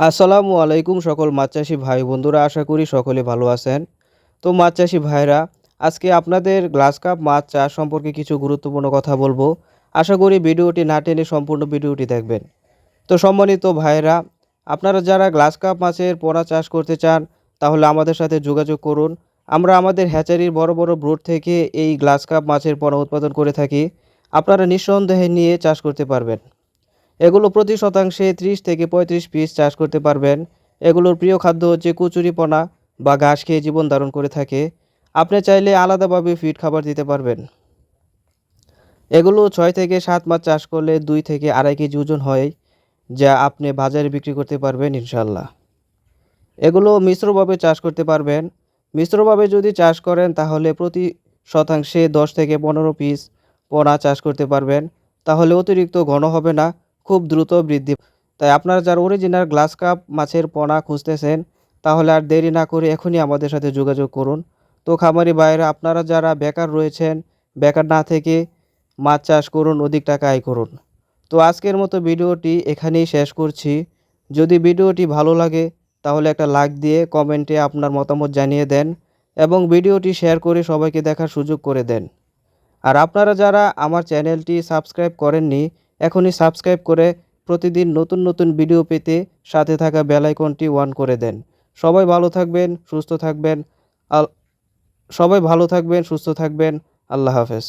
আসসালামু আলাইকুম সকল মাছ চাষি ভাই বন্ধুরা, আশা করি সকলে ভালো আছেন। তো মাছ চাষি ভাইরা, আজকে আপনাদের গ্লাস কাপ মাছ চাষ সম্পর্কে কিছু গুরুত্বপূর্ণ কথা বলব। আশা করি ভিডিওটি না টেনে সম্পূর্ণ ভিডিওটি দেখবেন। তো সম্মানিত ভাইরা, আপনারা যারা গ্লাস কাপ মাছের পোনা চাষ করতে চান, তাহলে আমাদের সাথে যোগাযোগ করুন। আমরা আমাদের হ্যাচারির বড় বড় ব্রোড থেকে এই গ্লাস কাপ মাছের পোনা উৎপাদন করে থাকি। আপনারা নিঃসন্দেহে নিয়ে চাষ করতে পারবেন। এগুলো প্রতি শতাংশে ত্রিশ থেকে পঁয়ত্রিশ পিস চাষ করতে পারবেন। এগুলোর প্রিয় খাদ্য হচ্ছে কচুরিপনা বা ঘাস খেয়ে জীবন ধারণ করে থাকে। আপনি চাইলে আলাদাভাবে ফিড খাবার দিতে পারবেন। এগুলো ছয় থেকে সাত মাস চাষ করলে দুই থেকে আড়াই কেজি ওজন হয়, যা আপনি বাজারে বিক্রি করতে পারবেন ইনশাল্লাহ এগুলো মিশ্রভাবে চাষ করতে পারবেন। মিশ্রভাবে যদি চাষ করেন, তাহলে প্রতি শতাংশে দশ থেকে পনেরো পিস পোনা চাষ করতে পারবেন। তাহলে অতিরিক্ত ঘন হবে না খুব দ্রুত বৃদ্ধি তাই আপনারা যারা অরিজিনাল গ্লাস কাপ মাছের পোনা খুঁজতেছেন, তাহলে আর দেরি না করে এখনই আমাদের সাথে যোগাযোগ করুন। তো খামারি বাইরে আপনারা যারা বেকার রয়েছেন, বেকার না থেকে মাছ চাষ করুন, অধিক টাকা আয় করুন। তো আজকের মতো ভিডিওটি এখানেই শেষ করছি। যদি ভিডিওটি ভালো লাগে, তাহলে একটা লাইক দিয়ে কমেন্টে আপনার মতামত জানিয়ে দেন এবং ভিডিওটি শেয়ার করে সবাইকে দেখার সুযোগ করে দেন। আর আপনারা যারা আমার চ্যানেলটি সাবস্ক্রাইব করেননি এখনই সাবস্ক্রাইব করে প্রতিদিন নতুন নতুন ভিডিও পেতে সাথে থাকা বেলাইকনটি ওয়ান করে দেন। সবাই ভালো থাকবেন, সুস্থ থাকবেন, আল সবাই ভালো থাকবেন, সুস্থ থাকবেন। আল্লাহ হাফেজ।